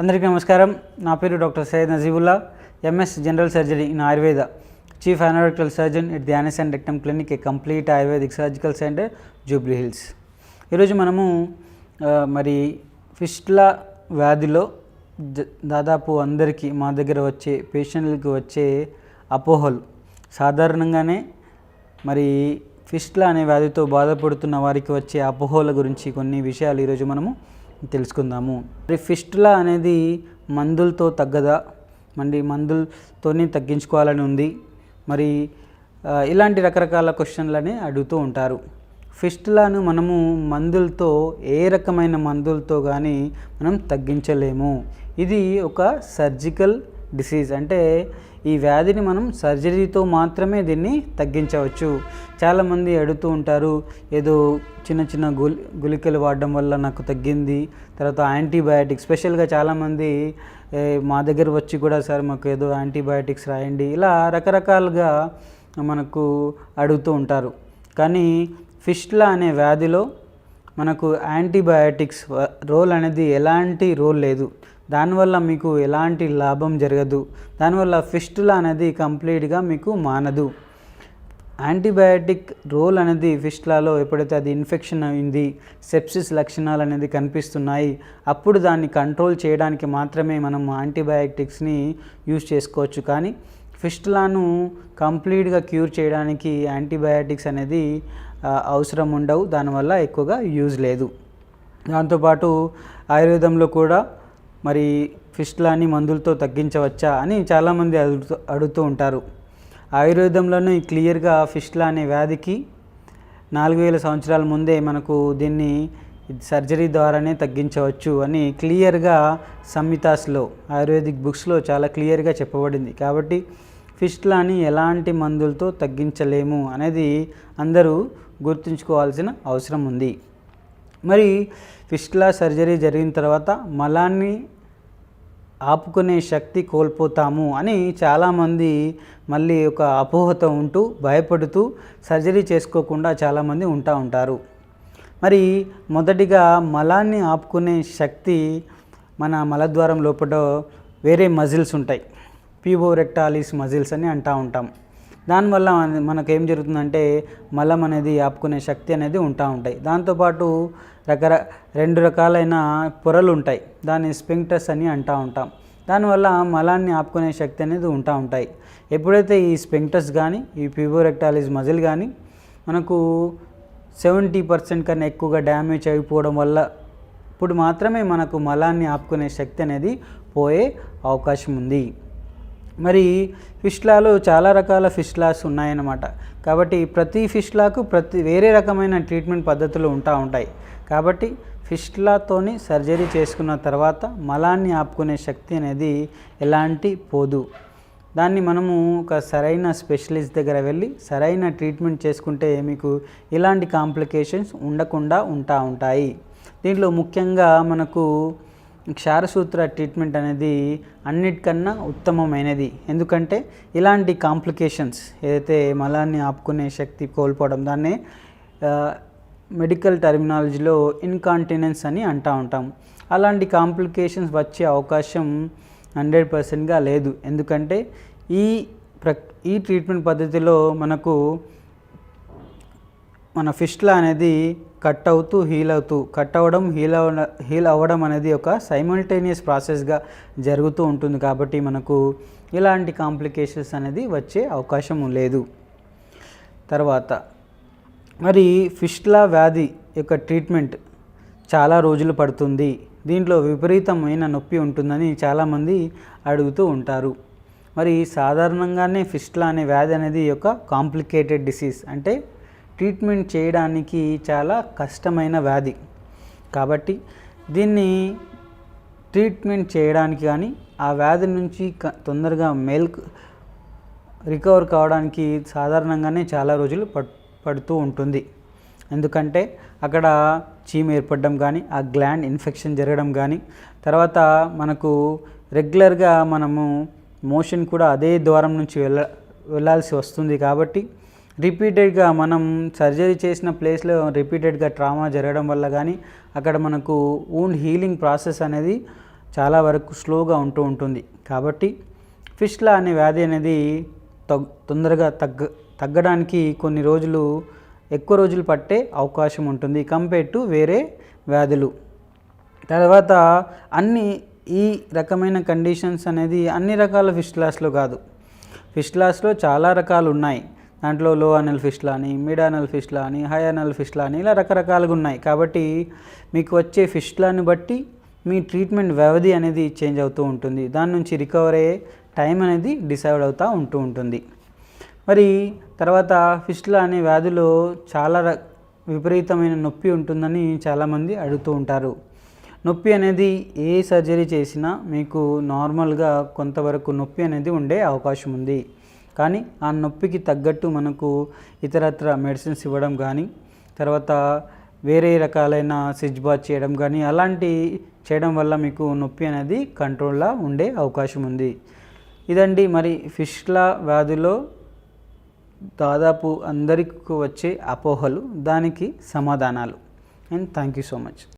అందరికీ నమస్కారం. నా పేరు doctor Syed Najibullah MS general surgery in Ayurveda. Chief anorectal surgeon it the anus and rectum clinic a complete ayurvedic surgical centre Jubilee Hills. ఈరోజు మనము మరి ఫిస్ట్ల వ్యాధిలో దాదాపు అందరికీ మా దగ్గర వచ్చే పేషెంట్లకు వచ్చే అపోహలు. సాధారణంగానే మరి ఫిస్ట్ల అనే వ్యాధితో బాధపడుతున్న వారికి వచ్చే అపోహల గురించి కొన్ని విషయాలు ఈరోజు మనము తెలుసుకుందాము. మరి ఫిస్టులా అనేది మందులతో తగ్గదా? మరి మందులతోనే తగ్గించుకోవాలని ఉంది. మరి ఇలాంటి రకరకాల క్వశ్చన్లని అడుగుతూ ఉంటారు. ఫిస్టులాను మనము మందులతో ఏ రకమైన మందులతో కానీ మనం తగ్గించలేము. ఇది ఒక సర్జికల్ డిసీజ్ అంటే ఈ వ్యాధిని మనం సర్జరీతో మాత్రమే దీన్ని తగ్గించవచ్చు. చాలామంది అడుగుతూ ఉంటారు ఏదో చిన్న చిన్న గులి గుళికలు వాడడం వల్ల నాకు తగ్గింది తర్వాత యాంటీబయాటిక్స్ స్పెషల్గా చాలామంది మా దగ్గర వచ్చి కూడా సార్ మాకు ఏదో యాంటీబయాటిక్స్ రాయండి ఇలా రకరకాలుగా మనకు అడుగుతూ ఉంటారు. కానీ ఫిష్లా అనే వ్యాధిలో మనకు యాంటీబయాటిక్స్ రోల్ అనేది ఎలాంటి రోల్ లేదు. దానివల్ల మీకు ఎలాంటి లాభం జరగదు. దానివల్ల ఫిస్టులా అనేది కంప్లీట్గా మీకు మానదు. యాంటీబయాటిక్ రోల్ అనేది ఫిస్టులాలో ఎప్పుడైతే అది ఇన్ఫెక్షన్ అయింది సెప్సిస్ లక్షణాలు అనేది కనిపిస్తున్నాయి అప్పుడు దాన్ని కంట్రోల్ చేయడానికి మాత్రమే మనం యాంటీబయాటిక్స్ని యూజ్ చేసుకోవచ్చు. కానీ ఫిస్టులాను కంప్లీట్గా క్యూర్ చేయడానికి యాంటీబయాటిక్స్ అనేది అవసరం ఉండవు. దానివల్ల ఎక్కువగా యూజ్ లేదు. దాంతోపాటు ఆయుర్వేదంలో కూడా మరి ఫిస్టులాని మందులతో తగ్గించవచ్చా అని చాలామంది అడుగుతూ అడుగుతూ ఉంటారు. ఆయుర్వేదంలోనూ క్లియర్గా ఫిస్టులా అనే వ్యాధికి నాలుగు వేల సంవత్సరాల ముందే మనకు దీన్ని సర్జరీ ద్వారానే తగ్గించవచ్చు అని క్లియర్గా సంహితాస్లో ఆయుర్వేదిక్ బుక్స్లో చాలా క్లియర్గా చెప్పబడింది. కాబట్టి ఫిస్టులాని ఎలాంటి మందులతో తగ్గించలేము అనేది అందరూ గుర్తుంచుకోవాల్సిన అవసరం ఉంది. మరి ఫిస్టులా సర్జరీ జరిగిన తర్వాత మలాన్ని ఆపుకునే శక్తి కోల్పోతాము అని చాలామంది మళ్ళీ ఒక అపోహతో ఉంటూ భయపడుతూ సర్జరీ చేసుకోకుండా చాలామంది ఉంటా ఉంటారు. మరి మొదటిగా మలాన్ని ఆపుకునే శక్తి మన మలద్వారం లోపల వేరే మజిల్స్ ఉంటాయి. పీబోరెక్టాలిస్ మజిల్స్ అని అంటూ ఉంటాం. దానివల్ల మనకు ఏం జరుగుతుందంటే మలం అనేది ఆపుకునే శక్తి అనేది ఉంటా ఉంటాయి. దాంతోపాటు రకర రెండు రకాలైన పొరలు ఉంటాయి. దాన్ని స్పింక్టర్స్ అని అంటూ ఉంటాం. దానివల్ల మలాన్ని ఆపుకునే శక్తి అనేది ఉంటా ఉంటాయి. ఎప్పుడైతే ఈ స్పింక్టర్స్ కానీ ఈ పీబోరెక్టాలిస్ మజిల్ కానీ మనకు సెవెంటీ పర్సెంట్ కన్నా ఎక్కువగా డ్యామేజ్ అయిపోవడం వల్ల ఇప్పుడు మాత్రమే మనకు మలాన్ని ఆపుకునే శక్తి అనేది పోయే అవకాశం ఉంది. మరి ఫిష్లాలో చాలా రకాల ఫిష్లాస్ ఉన్నాయన్నమాట. కాబట్టి ప్రతి ఫిష్లాకు ప్రతి వేరే రకమైన ట్రీట్మెంట్ పద్ధతులు ఉంటా ఉంటాయి. కాబట్టి ఫిష్లాతోని సర్జరీ చేసుకున్న తర్వాత మలాన్ని ఆపుకునే శక్తి అనేది ఎలాంటి పోదు. దాన్ని మనము ఒక సరైన స్పెషలిస్ట్ దగ్గర వెళ్ళి సరైన ట్రీట్మెంట్ చేసుకుంటే మీకు ఇలాంటి కాంప్లికేషన్స్ ఉండకుండా ఉంటా ఉంటాయి. దీంట్లో ముఖ్యంగా మనకు క్షారసూత్ర ట్రీట్మెంట్ అనేది అన్నిటికన్నా ఉత్తమమైనది. ఎందుకంటే ఇలాంటి కాంప్లికేషన్స్ ఏదైతే మలాన్ని ఆపుకునే శక్తి కోల్పోవడం దాన్నే మెడికల్ టర్మినాలజీలో ఇన్కాంటినెన్స్ అని అంటూ ఉంటాం. అలాంటి కాంప్లికేషన్స్ వచ్చే అవకాశం హండ్రెడ్ పర్సెంట్గా లేదు. ఎందుకంటే ఈ ప్ర ఈ ట్రీట్మెంట్ పద్ధతిలో మనకు మన ఫిస్ట్లా అనేది కట్ అవుతూ హీల్ అవుతూ కట్ అవ్వడం హీల్ అవ హీల్ అవ్వడం అనేది ఒక సైమల్టేనియస్ ప్రాసెస్గా జరుగుతూ ఉంటుంది కాబట్టి మనకు ఇలాంటి కాంప్లికేషన్స్ అనేది వచ్చే అవకాశం లేదు. తర్వాత మరి ఫిష్లా వ్యాధి యొక్క ట్రీట్మెంట్ చాలా రోజులు పడుతుంది. దీంట్లో విపరీతమైన నొప్పి ఉంటుందని చాలామంది అడుగుతూ ఉంటారు. మరి సాధారణంగానే ఫిస్ట్లా అనే వ్యాధి అనేది ఒక కాంప్లికేటెడ్ డిసీజ్ అంటే ట్రీట్మెంట్ చేయడానికి చాలా కష్టమైన వ్యాధి. కాబట్టి దీన్ని ట్రీట్మెంట్ చేయడానికి కానీ ఆ వ్యాధి నుంచి క- తొందరగా మేల్ రికవర్ కావడానికి సాధారణంగానే చాలా రోజులు పడుతూ ఉంటుంది. ఎందుకంటే అక్కడ చీమ ఏర్పడడం కానీ ఆ గ్లాండ్ ఇన్ఫెక్షన్ జరగడం కానీ తర్వాత మనకు రెగ్యులర్గా మనము మోషన్ కూడా అదే ద్వారం నుంచి వెళ్ళ వెళ్ళాల్సి వస్తుంది కాబట్టి రిపీటెడ్గా మనం సర్జరీ చేసిన ప్లేస్లో రిపీటెడ్గా ట్రామా జరగడం వల్ల కానీ అక్కడ మనకు ఊండ్ హీలింగ్ ప్రాసెస్ అనేది చాలా వరకు స్లోగా ఉంటూ ఉంటుంది. కాబట్టి ఫిష్లా అనే వ్యాధి అనేది తొందరగా తగ్గ తగ్గడానికి కొన్ని రోజులు ఎక్కువ రోజులు పట్టే అవకాశం ఉంటుంది కంపేర్ టు వేరే వ్యాధులు. తర్వాత అన్ని ఈ రకమైన కండిషన్స్ అనేది అన్ని రకాల ఫిష్ లాస్లో కాదు. ఫిష్ లాస్లో చాలా రకాలు ఉన్నాయి. దాంట్లో లో అనల్ ఫిష్లా అని మిడ్ అనల్ ఫిష్లా అని హై అనల్ ఫిష్లా అని ఇలా రకరకాలుగా ఉన్నాయి. కాబట్టి మీకు వచ్చే ఫిష్లాని బట్టి మీ ట్రీట్మెంట్ వ్యవధి అనేది చేంజ్ అవుతూ ఉంటుంది. దాని నుంచి రికవర్ అయ్యే టైం అనేది డిసైడ్ అవుతూ ఉంటూ ఉంటుంది. మరి తర్వాత ఫిష్లా అనే వ్యాధిలో చాలా ర- విపరీతమైన నొప్పి ఉంటుందని చాలామంది అడుగుతూ ఉంటారు. నొప్పి అనేది ఏ సర్జరీ చేసినా మీకు నార్మల్గా కొంతవరకు నొప్పి అనేది ఉండే అవకాశం ఉంది. కానీ ఆ నొప్పికి తగ్గట్టు మనకు ఇతరత్ర మెడిసిన్స్ ఇవ్వడం కానీ తర్వాత వేరే రకాలైన సిజ్ బాత్ చేయడం కానీ అలాంటి చేయడం వల్ల మీకు నొప్పి అనేది కంట్రోల్లో ఉండే అవకాశం ఉంది. ఇదండి మరి ఫిష్ల వ్యాధిలో దాదాపు అందరికి వచ్చే అపోహలు దానికి సమాధానాలు. And thank you so much.